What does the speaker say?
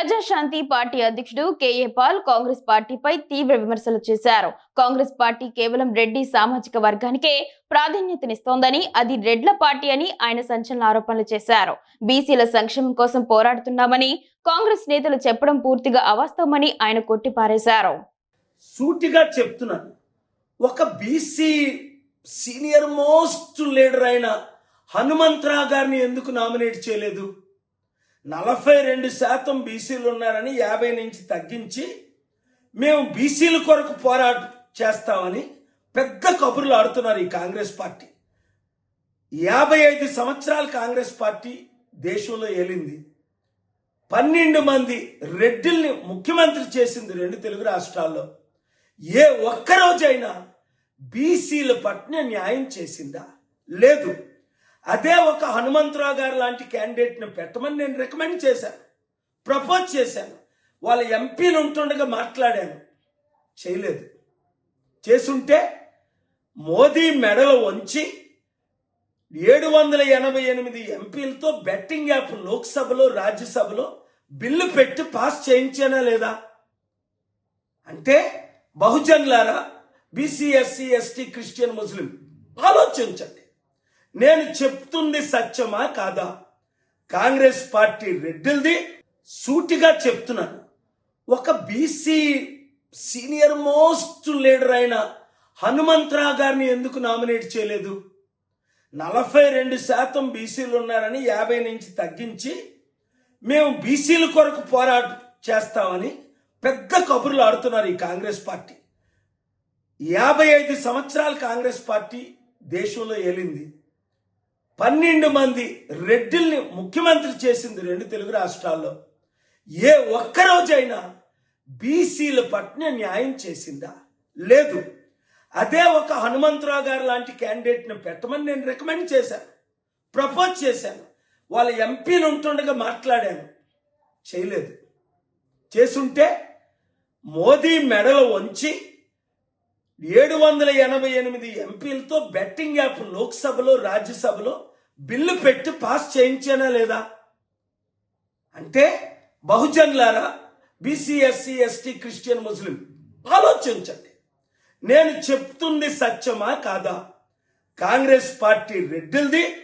Praja Shanti party అధ్యక్షుడు KA Paul Congress పార్టీపై తీవ్ర విమర్శలు చేశారు. కాంగ్రెస్ పార్టీ కేవలం రెడ్డి సామాజిక వర్గానికే ప్రాధాన్యతనిస్తోందని అది రెడ్ల పార్టీ అని ఆయన సంచలన ఆరోపణలు చేశారు. బీసీల సంక్షేమం కోసం పోరాడుతున్నామని కాంగ్రెస్ నేతలు చెప్పడం పూర్తిగా అవాస్తవమని ఆయన కొట్టిపారేశారు. సూటిగా చెప్తున్నాను. ఒక బీసీ సీనియర్ మోస్ట్ లీడర్ అయిన హనుమంతరావు గారిని ఎందుకు నామినేట్ చేయలేదు? నలభై రెండు శాతం బీసీలు ఉన్నారని యాభై నుంచి తగ్గించి మేము బీసీల కొరకు పోరాట చేస్తామని పెద్ద కబుర్లు ఆడుతున్నారు ఈ కాంగ్రెస్ పార్టీ. యాభై ఐదు సంవత్సరాలు కాంగ్రెస్ పార్టీ దేశంలో ఏలింది. పన్నెండు మంది రెడ్డిల్ని ముఖ్యమంత్రి చేసింది రెండు తెలుగు రాష్ట్రాల్లో. ఏ ఒక్కరోజైనా బీసీల పట్ల న్యాయం చేసిందా? లేదు. అదే ఒక హనుమంతరావు గారు లాంటి క్యాండిడేట్ని పెట్టమని నేను రికమెండ్ చేశాను. ప్రపోజ్ చేశాను. వాళ్ళ ఎంపీలు ఉంటుండగా మాట్లాడాను. చేయలేదు. చేసుంటే మోదీ మెడలు వంచి ఏడు వందల ఎనభై ఎనిమిది ఎంపీలతో బెట్టింగ్ యాప్ లోక్సభలో రాజ్యసభలో బిల్లు పెట్టి పాస్ చేయించానా లేదా? అంటే బహుజన్లారా BC SC ST Christian Muslim ఆలోచించండి. నేను చెప్తుంది సత్యమా కాదా? కాంగ్రెస్ పార్టీ రెడ్డిల్ది సూటిగా చెప్తున్నాను ఒక బీసీ సీనియర్ మోస్ట్ లీడర్ అయిన హనుమంతరావు గారిని ఎందుకు నామినేట్ చేయలేదు? నలభై రెండు శాతం బీసీలు ఉన్నారని యాభై నుంచి తగ్గించి మేము బీసీల కొరకు పోరాట చేస్తామని పెద్ద కబుర్లు ఆడుతున్నారు ఈ కాంగ్రెస్ పార్టీ. యాభై ఐదు సంవత్సరాలు కాంగ్రెస్ పార్టీ దేశంలో ఏలింది. పన్నెండు మంది రెడ్డిల్ని ముఖ్యమంత్రి చేసింది రెండు తెలుగు రాష్ట్రాల్లో. ఏ ఒక్కరోజైనా బీసీల పట్ల న్యాయం చేసిందా? లేదు. అదే ఒక హనుమంతరావు గారు లాంటి క్యాండిడేట్ని పెట్టమని నేను రికమెండ్ చేశాను. ప్రపోజ్ చేశాను. వాళ్ళ ఎంపీలు ఉంటుండగా మాట్లాడాను. చేయలేదు. చేసుంటే మోదీ మెడలు వంచి ఏడు వందల ఎనభై ఎనిమిది ఎంపీలతో బెట్టింగ్ యాప్ లోక్సభలో రాజ్యసభలో బిల్లు పెట్టి పాస్ చేయించానా లేదా? అంటే బహుజన్లారా BC SC ST Christian Muslim ఆలోచించండి. నేను చెప్తుంది సత్యమా కాదా? కాంగ్రెస్ పార్టీ రెడ్డిల్ది